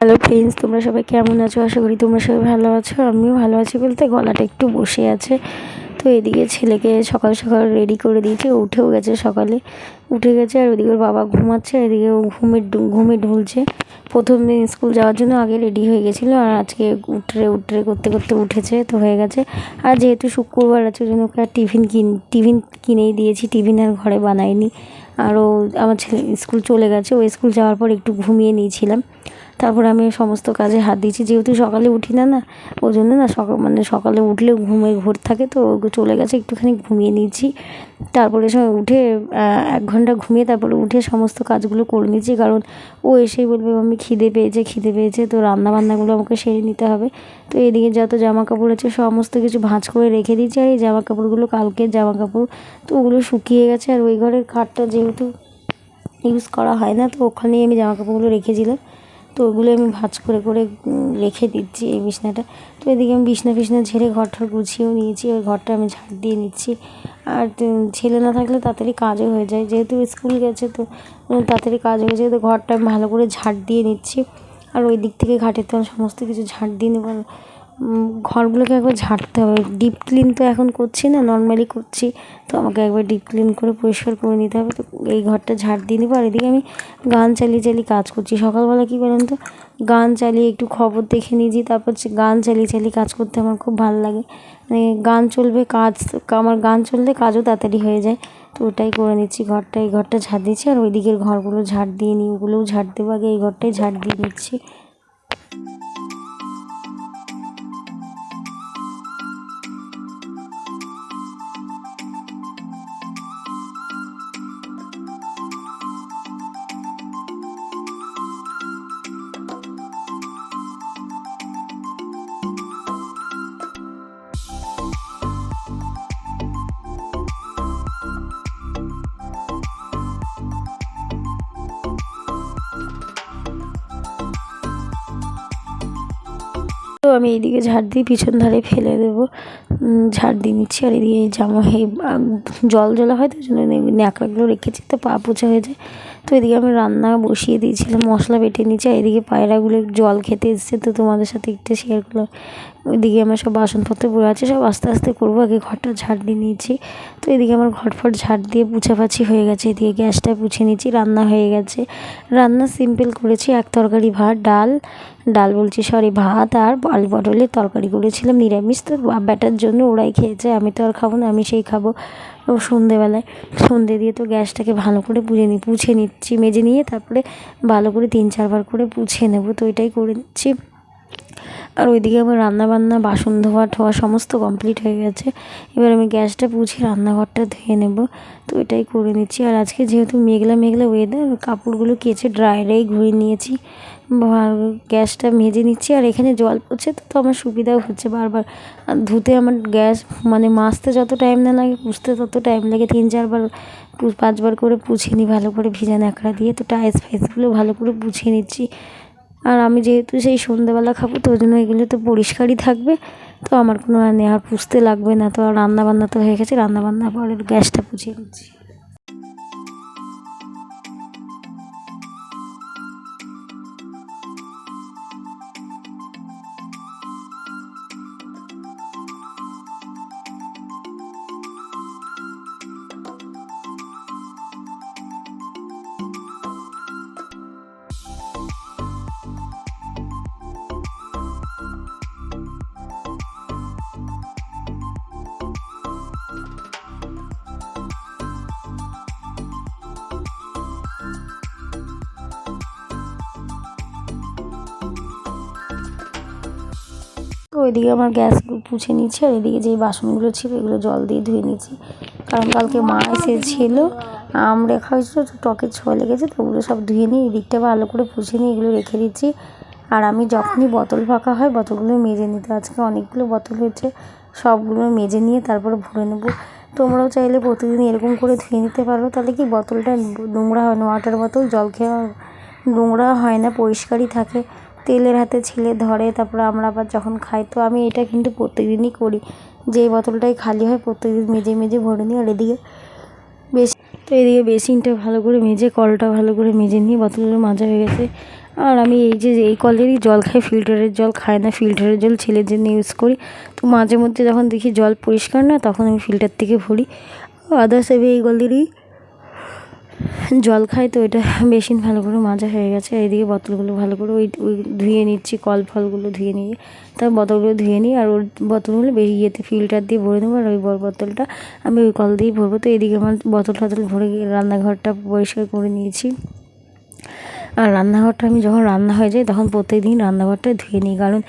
Hello friends তোমরা সবাই কেমন আছো? আশা করি তোমরা সবাই ভালো আছো। আমিও ভালো আছি বলতে গলাটা একটু বসে আছে। তো এদিকে ছেলেকে সকাল সকাল রেডি করে দিয়েছে। উঠেও গেছে সকালে। উঠে গেছে আর ওদিকে বাবা ঘুমাচ্ছে। এদিকে ও ঘুমে ঘুমে ঢুলছে। প্রথম দিন স্কুল যাওয়ার জন্য আগে রেডি হয়ে গেছিল আর আজকে উঠরে উঠরে করতে করতে উঠেছে তো হয়ে গেছে। আর যেহেতু শুক্রবার আছে, ওই জন্য ওকে আর টিফিন কিন, টিফিন কিনেই দিয়েছি। টিফিন আর ঘরে বানাইনি। আর ও, আমার ছেলে স্কুল চলে গেছে। ও স্কুল যাওয়ার পর একটু ঘুমিয়ে নিয়েছিলাম। তারপর আমি সমস্ত কাজে হাত দিয়েছি। যেহেতু সকালে উঠি না না, ওই জন্য না সকাল মানে সকালে উঠলে ঘুমে ঘোর থাকে তো চলে গেছে, একটুখানি ঘুমিয়ে নিয়েছি। তারপরে সব উঠে এক ঘণ্টা ঘুমিয়ে তারপরে উঠে সমস্ত কাজগুলো করে নিয়েছি। কারণ ও এসেই বলবে আমি খিদে পেয়েছে খিদে পেয়েছে, তো রান্না বান্নাগুলো আমাকে সেরে নিতে হবে। তো এদিকে যত জামা কাপড় আছে সমস্ত কিছু ভাঁজ করে রেখে দিয়েছি। আর এই জামা কাপড়গুলো কালকের জামা কাপড় তো ওগুলো শুকিয়ে গেছে। আর ওই ঘরের খাটটা যেহেতু ইউজ করা হয় না, তো ওখানেই আমি জামা কাপড়গুলো রেখেছিলাম। তো ওগুলো আমি ভাজ করে করে রেখে দিচ্ছি এই বিছনাটা। তো এদিকে আমি বিছনা ফিছনা ঝেড়ে ঘরটা গুছিয়েও নিয়েছি ওই ঘরটা আমি ঝাড় দিয়ে নিচ্ছি। আর ছেলে না থাকলে তাড়াতাড়ি কাজও হয়ে যায়, যেহেতু স্কুল গেছে তো তাড়াতাড়ি কাজ হয়ে যায়, তো ঘরটা আমি ভালো করে ঝাড় দিয়ে নিচ্ছি। আর ওই দিক থেকে ঘাটের তো সমস্ত কিছু ঝাড় দিয়ে নেব ঘরগুলোকে একবার ঝাড়তে হবে। ডিপ ক্লিন তো এখন করছি না নর্মালি করছি। তো আমাকে একবার ডিপ ক্লিন করে পরিষ্কার করে নিতে হবে। তো এই ঘরটা ঝাড় দিয়ে নেব। আর এদিকে আমি গান চালিয়ে চালিয়ে কাজ করছি। সকালবেলা কী বলেন তো? গান চালিয়ে একটু খবর দেখে নিয়েছি তারপর হচ্ছে গান চালিয়ে চালিয়ে কাজ করতে আমার খুব ভালো লাগে। মানে গান চলবে, কাজ আমার গান চললে কাজও তাড়াতাড়ি হয়ে যায়। তো ওটাই করে নিচ্ছি ঘরটা। এই ঘরটা ঝাড় দিচ্ছি আর ওই দিকের ঘরগুলো ঝাড় দিয়ে নিই। ওগুলোও ঝাড় দেবো আগে। এই ঘরটাই ঝাড় দিয়ে নিচ্ছি। তো আমি এইদিকে ঝাড় দিয়ে পিছন ধারে ফেলে দেবো। ঝাড় দিয়ে নিচ্ছি আর এদিকে জামা জল জলা হয় তো ওই জন্য ন্যাকড়াগুলো রেখেছি, তো পা পোছা হয়ে যায় তো এদিকে আমি রান্না বসিয়ে দিয়েছিলাম, মশলা বেটে আর এদিকে পায়রাগুলো জল খেতে এসছে, তো তোমাদের সাথে একটু শেয়ার করলাম। ওইদিকে আমার সব বাসনপত্র পড়ে আছে, সব আস্তে আস্তে করব, আগে ঘরটা ঝাড় দিয়ে নিয়েছি। তো এদিকে আমার ঘর ফট ঝাড় দিয়ে পুছাপাছি হয়ে গেছে, এদিকে গ্যাসটা পুছে নিয়েছি, রান্না হয়ে গেছে। রান্না সিম্পল করেছি, এক তরকারি ভাত, ডাল। ডাল বলছি সরি ভাত আর আল পটলের তরকারি করেছিলাম, নিরামিষ। তো ব্যাটার জন্য ওরাই খেয়েছে, আমি তো আর খাব না, আমি সেই খাব। ও সন্ধেবেলায়, সন্ধে দিয়ে তো গ্যাসটাকে ভালো করে পুড়ে নিই পুছে নিচ্ছি, মেজে নিয়ে তারপরে ভালো করে তিন চারবার করে পুছে নেব, তো এটাই করে নিচ্ছি আর ওইদিকে আমার রান্না বান্না বাসন ধোয়া ঠোয়া সমস্ত কমপ্লিট হয়ে গেছে। এবার আমি গ্যাসটা পুছে রান্নাঘরটা ধুয়ে নেব, তো এটাই করে নিচ্ছি। আর আজকে যেহেতু মেঘলা মেঘলা ওয়েদার কাপড়গুলো কেচে ড্রায়ারেই ঘুরে নিয়েছি গ্যাসটা মেজে নিচ্ছি আর এখানে জল পড়ছে, তো তো আমার সুবিধাও হচ্ছে বারবার। ধুতে আমার গ্যাস মানে মাজতে যত টাইম না লাগে, পুষতে তত টাইম লাগে। তিন চারবার পাঁচবার করে পুছে নিই ভালো করে ভিজা ন্যাকড়া দিয়ে, তো টাইস ফাইসগুলো ভালো করে পুছিয়ে নিচ্ছি। আর আমি যেহেতু সেই সন্ধ্যেবেলা খাব, তো জন্য এগুলো তো পরিষ্কারই থাকবে। তো আমার কোনো আর নেওয়ার পুষতে লাগবে না, তো আর রান্নাবান্না তো হয়ে গেছে, রান্নাবান্না পরে গ্যাসটা পুছিয়ে নিচ্ছি। ওইদিকে আমার গ্যাস পুছে নিচ্ছি আর এদিকে যে বাসনগুলো ছিল এগুলো জল দিয়ে ধুয়ে নিচ্ছি কারণ কালকে মা এসেছিল, আম রেখা হয়েছিলো, তো টকের ছোঁয়া লেগেছে, তো ওগুলো সব ধুয়ে নিই এদিকটা ভালো করে পুছে নিয়ে এগুলো রেখে দিচ্ছি। আর আমি যখনই বোতল ফাঁকা হয় বোতলগুলো মেজে নিতে, আজকে অনেকগুলো বোতল হয়েছে, সবগুলো মেজে নিয়ে তারপরে ভরে নেব। তোমরাও চাইলে প্রতিদিন এরকম করে ধুয়ে নিতে পারো, তাহলে কি বোতলটা নোংরা হয় না? ওয়াটার বোতল, জল খেয়ে নোংরা হয় না, পরিষ্কারই থাকে। তেলের হাতে ছিলে ধরে, তারপরে আমরা আবার যখন খাই, তো আমি এটা কিন্তু প্রত্যেকদিনই করি। যে বোতলটাই খালি হয় প্রত্যেকদিন মেজে মেজে ভরে নিই, আর এদিকে বেশ তো এদিকে বেসিনটা ভালো করে মেজে, কলটা ভালো করে মেজে নিয়ে বোতলগুলো মাজা হয়ে গেছে। আর আমি এই যে, এই কলেরই জল খাই, ফিল্টারের জল খাই না, ফিল্টারের জল ছেলের জন্য ইউজ করি। তো মাঝে মধ্যে যখন দেখি জল পরিষ্কার না, তখন আমি ফিল্টার থেকে ভরি। আদার্স এই কলেরই জল খাই তো এটা বেসিন ভালো করে মাজা হয়ে গেছে। এইদিকে বোতলগুলো ভালো করে ওই ওই ধুয়ে নিচ্ছি, কল ফলগুলো ধুয়ে নিয়ে। তার বোতলগুলো ধুয়ে নিই আর ওর বোতলগুলো বেরিয়ে ইয়েতে ফিল্টার দিয়ে ভরে নেব আর ওই বড় বোতলটা আমি ওই কল দিয়েই ভরবো। তো এদিকে আমার বোতল টতল ভরে গিয়ে রান্নাঘরটা পরিষ্কার করে নিয়েছি। আর রান্নাঘরটা আমি যখন রান্না হয়ে যায় তখন প্রত্যেক দিন রান্নাঘরটা ধুয়ে নিই। কারণ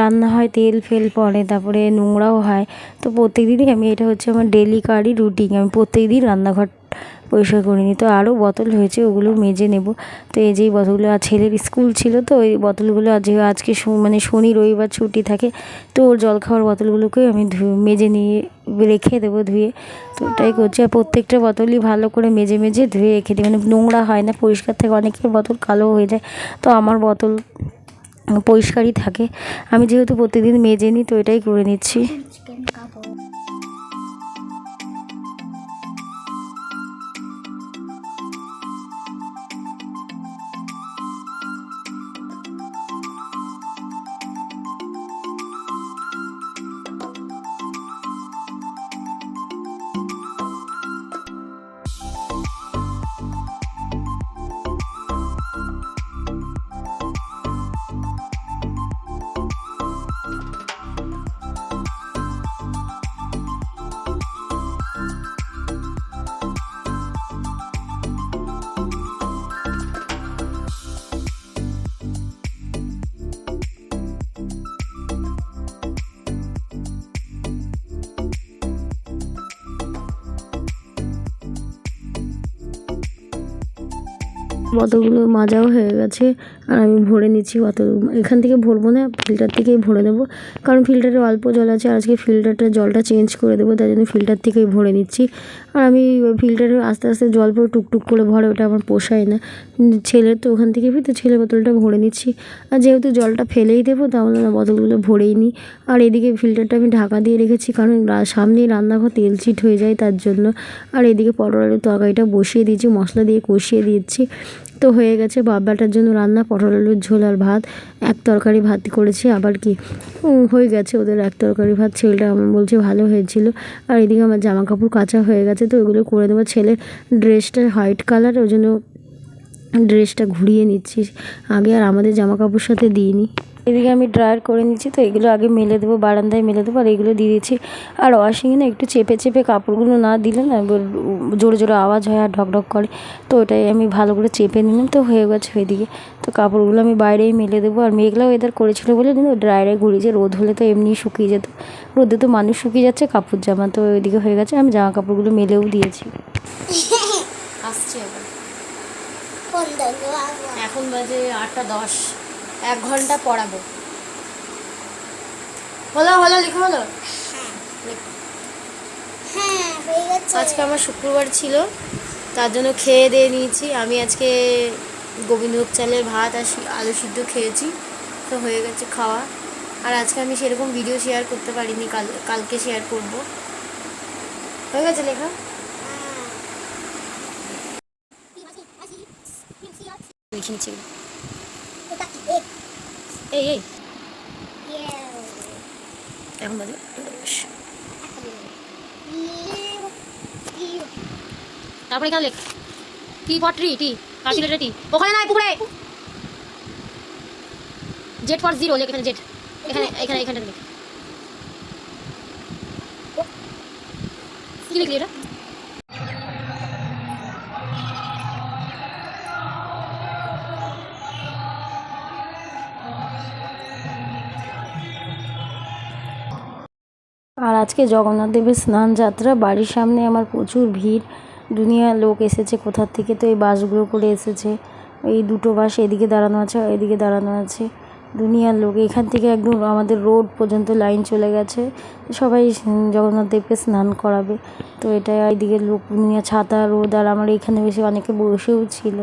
রান্না হয় তেল ফেল পড়ে, তারপরে নোংরাও হয়। তো প্রত্যেক দিনই আমি, এটা হচ্ছে আমার ডেলি কারি রুটিন আমি প্রত্যেক দিন রান্নাঘর পরিষ্কার করে নিই তো আরও বোতল হয়েছে, ওগুলো মেজে নেব। তো এই যেই বোতলগুলো, আর ছেলের স্কুল ছিল তো ওই বোতলগুলো আজ আজকে মানে শনি, রবিবার ছুটি থাকে, তো ওর জল খাওয়ার বোতলগুলোকে আমি মেজে নিয়ে, রেখে দেবো ধুয়ে। তো ওটাই করছি। আর প্রত্যেকটা বোতলই ভালো করে মেজে মেজে ধুয়ে রেখে দিই। মানে নোংরা হয় না, পরিষ্কার থাকে। অনেকের বোতল কালো হয়ে যায়। তো আমার বোতল পরিষ্কারই থাকে। আমি যেহেতু প্রতিদিন মেজে নিই তো এটাই করে নিচ্ছি। বোতলগুলো মাজাও হয়ে গেছে, আর আমি ভরে নিচ্ছি বোতল এখান থেকে ভরবো না ফিল্টার থেকেই ভরে নেব। কারণ ফিল্টারে অল্প জল আছে আজকে ফিল্টারটা জলটা চেঞ্জ করে দেবো, তাই জন্য ফিল্টার থেকেই ভরে নিচ্ছি। আর আমি ফিল্টারে আস্তে আস্তে জল পুরো টুকটুক করে ভরে ওটা আমার পোষায় না। ছেলে ছেলের তো ওখান থেকে তো ছেলে বোতলটা ভরে নিচ্ছি। আর যেহেতু জলটা ফেলেই দেবো, তাহলে না বোতলগুলো ভরেই নিই। আর এদিকে ফিল্টারটা আমি ঢাকা দিয়ে রেখেছি, কারণ সামনেই রান্নাঘর তেল চিট হয়ে যায় তার জন্য। আর এদিকে পটলের তরকারিটা বসিয়ে দিয়েছি, মশলা দিয়ে কষিয়ে দিচ্ছি তো হয়ে গেছে। বাবাটার জন্য রান্না, পটল, আলুর ঝোল আর ভাত। এক তরকারি ভাত করেছি, আবার কি? হয়ে গেছে ওদের এক তরকারি ভাত। ছেলেটা আমার বলছে ভালো হয়েছিল। আর এদিকে আমার জামা কাপড় কাঁচা হয়ে গেছে, তো ওগুলো করে দেবো। ছেলের ড্রেসটা হোয়াইট কালার, ওই জন্য ড্রেসটা ঘুরিয়ে নিচ্ছি। আগে আর আমাদের জামা কাপড় সাথে দিইনি। এদিকে আমি ড্রায়ার করে নিচ্ছি তো, এগুলো আগে মেলে দেবো, বারান্দায় মেলে দেবো আর এগুলো দিয়ে দিচ্ছি। আর ওয়াশিংয়ে না একটু চেপে চেপে কাপড়গুলো না দিলে না এবার জোরে জোরে আওয়াজ হয় আর ঢক ঢক করে। তো ওটাই আমি ভালো করে চেপে নিলাম তো হয়ে গেছে ওইদিকে। তো কাপড়গুলো আমি বাইরেই মেলে দেবো আর মেঘলা ওয়েদার করেছিল বলে কিন্তু ড্রায়ারে ঘুরিয়েছে রোদ হলে তো এমনি শুকিয়ে যেত। রোদে তো মানুষ শুকিয়ে যাচ্ছে, কাপড় জামা তো ওইদিকে হয়ে গেছে, আমি জামা কাপড়গুলো মেলেও দিয়েছি। আসছে আবার এখন বাজে আটটা দশ। এক ঘণ্টা পড়াবো। হলো হলো লেখা হলো? হ্যাঁ আজকে আমার শুক্রবার ছিল তার জন্য খেয়ে দিয়ে নিয়েছি। আমি আজকে গোবিন্দভোগ চালের ভাত আর আলু সিদ্ধ খেয়েছি তো হয়ে গেছে খাওয়া। আর আজকে আমি সেরকম ভিডিও শেয়ার করতে পারিনি কাল কালকে শেয়ার করব। হয়ে গেছে লেখা? এক এই এই। এখন বাজে তারপরে এখানে লেখ। T for tree T. Kashi letter T? ওখানে নাই পুকুরে। জেড ফর জিরো লেখ এখানে জেড। এখানে এখানে এখানে লেখ। কি লিখলি এটা? আর আজকে জগন্নাথ দেবের স্নান যাত্রা, বাড়ির সামনে আমার প্রচুর ভিড়। দুনিয়ার লোক এসেছে কোথার থেকে? তো এই বাসগুলো করে এসেছে। এই দুটো বাস এদিকে দাঁড়ানো আছে এদিকে দাঁড়ানো আছে। দুনিয়ার লোক এখান থেকে একদম আমাদের রোড পর্যন্ত লাইন চলে গেছে। সবাই জগন্নাথ দেবকে স্নান করাবে। তো এটা এইদিকে লোক, দুনিয়া ছাতা, রোদ, আর আমার এখানে বেশি অনেকে বসেও ছিল।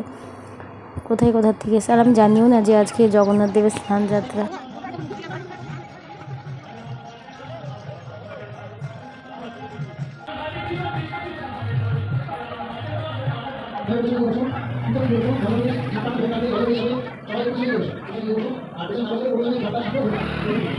কোথায়, কোথার থেকে এসে? আর আমি জানিও না যে আজকে জগন্নাথ দেবের স্নান যাত্রা। সবাই হরে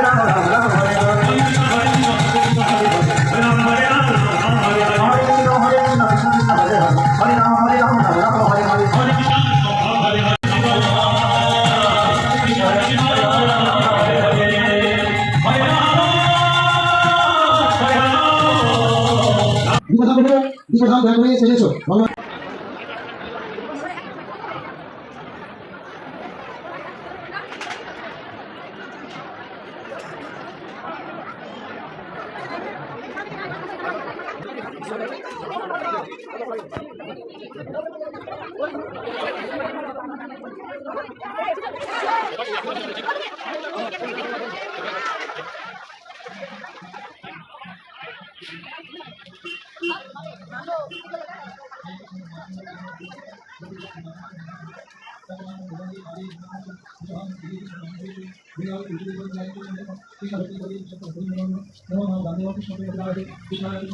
no voy a. Vamos. সম্পর্কে জানাতে বিষয়টি